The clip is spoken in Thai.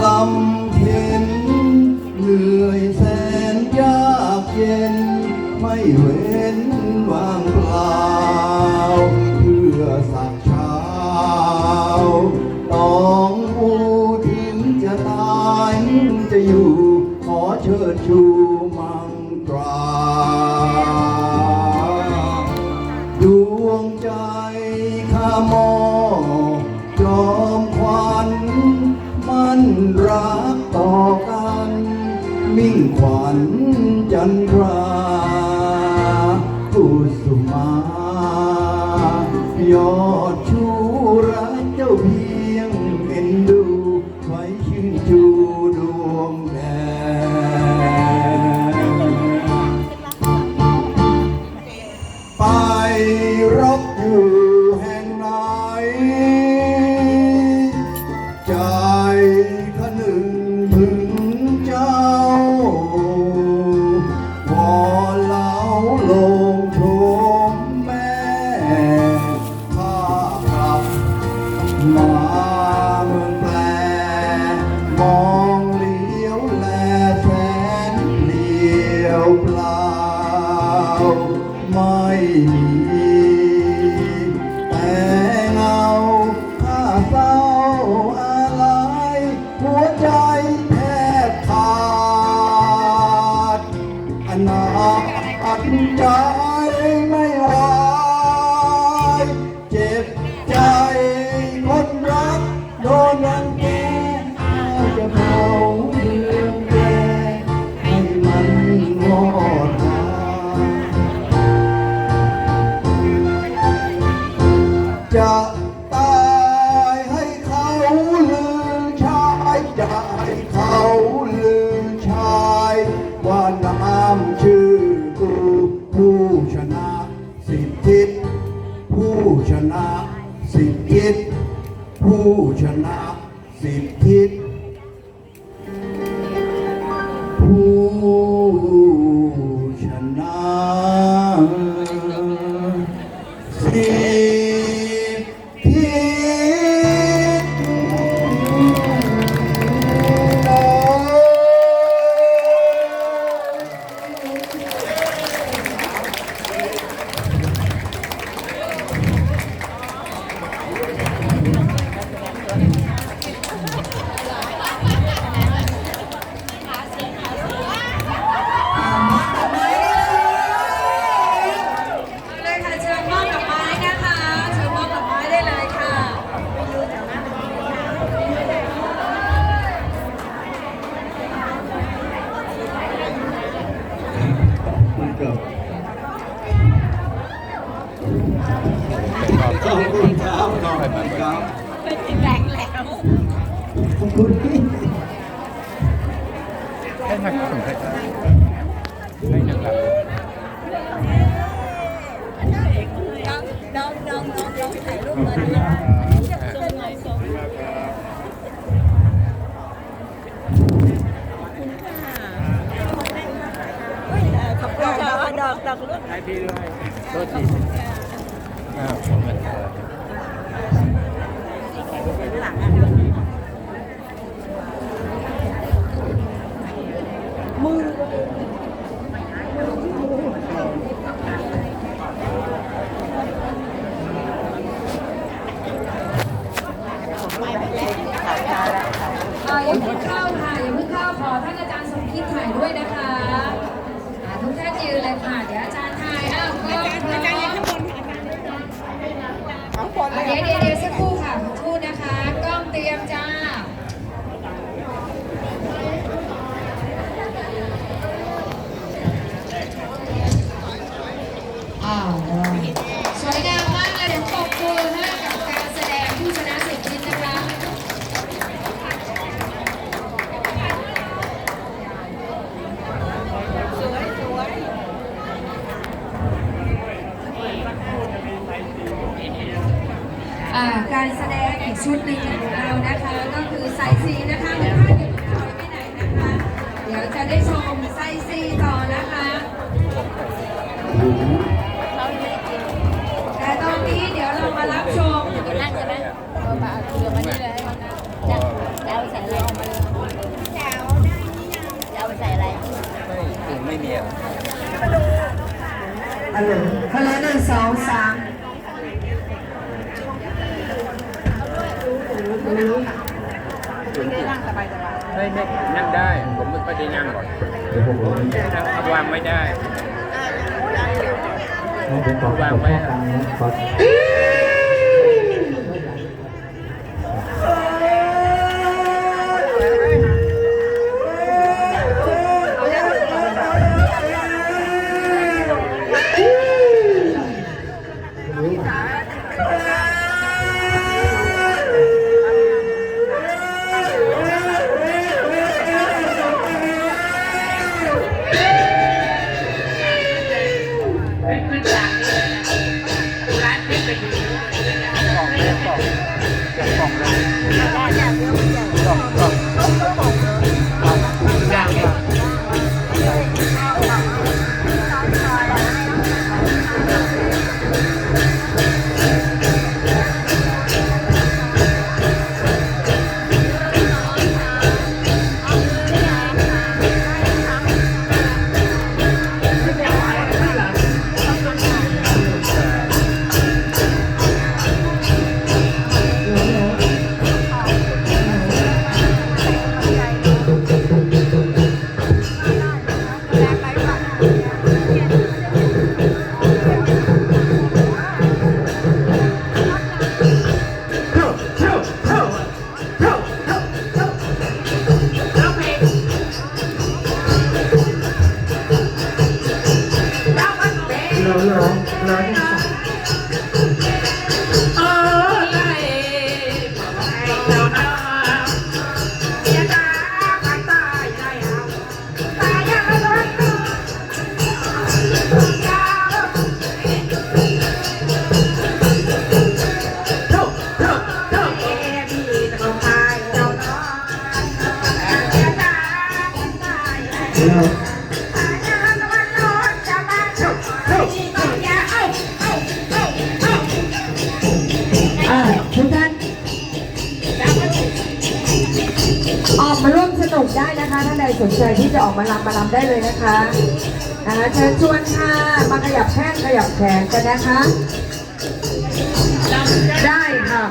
ลำเพ็ญเหนื่อยแสนยากเย็นไม่เว้นว่ ใจข้ามอจอมควันมันรักต่อกัน มิ่งขวัญจันทราผู้สุมายอดชูรักเจ้าเพียง นาอัดใจไม่รอ ชนะสิบทิศผู้ชนะสิบทิศผู้ ครับขอบคุณครับเป็นแรงแล้วขอบคุณที่ให้ทักถึงใครให้นักลับ น้องน้องน้องน้องถ่ายรูปเลยส่งหน่อยส่งขอบคุณค่ะดอกดอกลูก ให้พี่ด้วย อ่าอย่าเพิ่งเข้าค่ะอย่าเพิ่งเข้าขอท่านอาจารย์สมคิดถ่ายด้วยนะคะอ่าทุกท่านยืนเลยค่ะเดี๋ยวอาจารย์ถ่ายอ้าวก็อาจารย์ยืนข้างบนค่ะอาจารย์เดี๋ยวเดี๋ยวเดี๋ยวสักครู่ค่ะสักครู่นะคะ กล้องเตรียมจ้า อ้าวสวยงามมากเลยเดี๋ยวปรบมือให้กับการแสดงผู้ชนะสิบชิ้นนะคะ อ่า การแส ชุดหนึ่งของเรานะคะ ก็คือไซซีนะคะไม่พลาดอย่าเพิ่งถอยไปไหนนะคะ เดี๋ยวจะได้ชมไซซีต่อนะคะแต่ตอนนี้เดี๋ยวเรามารับชมนั่งใช่ไหมเออมาเอาเรือมานี่เลยจะจะเอาใส่อะไรเอาได้นี่ยังจะเอาใส่อะไรไม่ถึงไม่มีอะฮัลโหลฮัลโหลหนึ่งสองสาม ไม่ไม่นั่งได้ ผมไม่ค่อยได้นั่งหรอกเดี๋ยวผมขอนั่งเอาวางไม่ได้ วางไม่ นุกได้นะคะท่านใดสนใจที่จะออกมาลำมาลำได้เลยนะคะนะคะเชิญชวนค่ะมาขยับแข้งขยับแขนกันนะคะ ได้ค่ะ